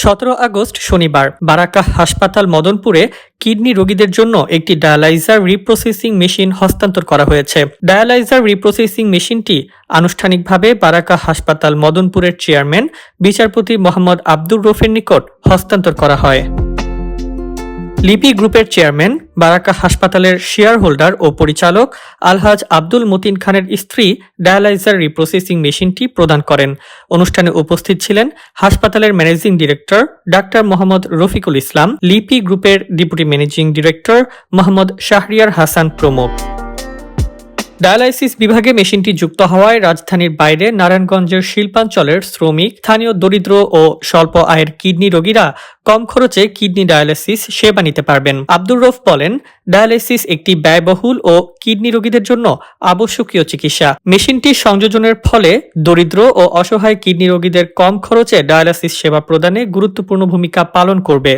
সতেরো আগস্ট শনিবার বারাকা হাসপাতাল মদনপুরে কিডনি রোগীদের জন্য একটি ডায়ালাইজার রিপ্রসেসিং মেশিন হস্তান্তর করা হয়েছে। ডায়ালাইজার রিপ্রসেসিং মেশিনটি আনুষ্ঠানিকভাবে বারাকা হাসপাতাল মদনপুরের চেয়ারম্যান, বিচারপতি মোহাম্মদ আব্দুর রফের নিকট হস্তান্তর করা হয়। লিপি গ্রুপের চেয়ারম্যান বারাকা হাসপাতালের শেয়ার হোল্ডার ও পরিচালক আলহাজ আব্দুল মতিন খানের স্ত্রী ডায়ালাইজার রিপ্রসেসিং মেশিনটি প্রদান করেন। অনুষ্ঠানে উপস্থিত ছিলেন হাসপাতালের managing director doctor Mohammad Rafiqul Islam, Lipi গ্রুপের deputy managing director Mohammad Shahriar Hasan প্রমুখ। ডায়ালাইসিস বিভাগে মেশিনটি যুক্ত হওয়ায় রাজধানীর বাইরে নারায়ণগঞ্জের শিল্পাঞ্চলের শ্রমিক, স্থানীয় দরিদ্র ও স্বল্প আয়ের কিডনি রোগীরা কম খরচে কিডনি ডায়ালাইসিস সেবা নিতে পারবেন। আব্দুর রফ বলেন, ডায়ালাইসিস একটি ব্যয়বহুল ও কিডনি রোগীদের জন্য আবশ্যকীয় চিকিৎসা। মেশিনটি সংযোজনের ফলে দরিদ্র ও অসহায় কিডনি রোগীদের কম খরচে ডায়ালাইসিস সেবা প্রদানে গুরুত্বপূর্ণ ভূমিকা পালন করবে।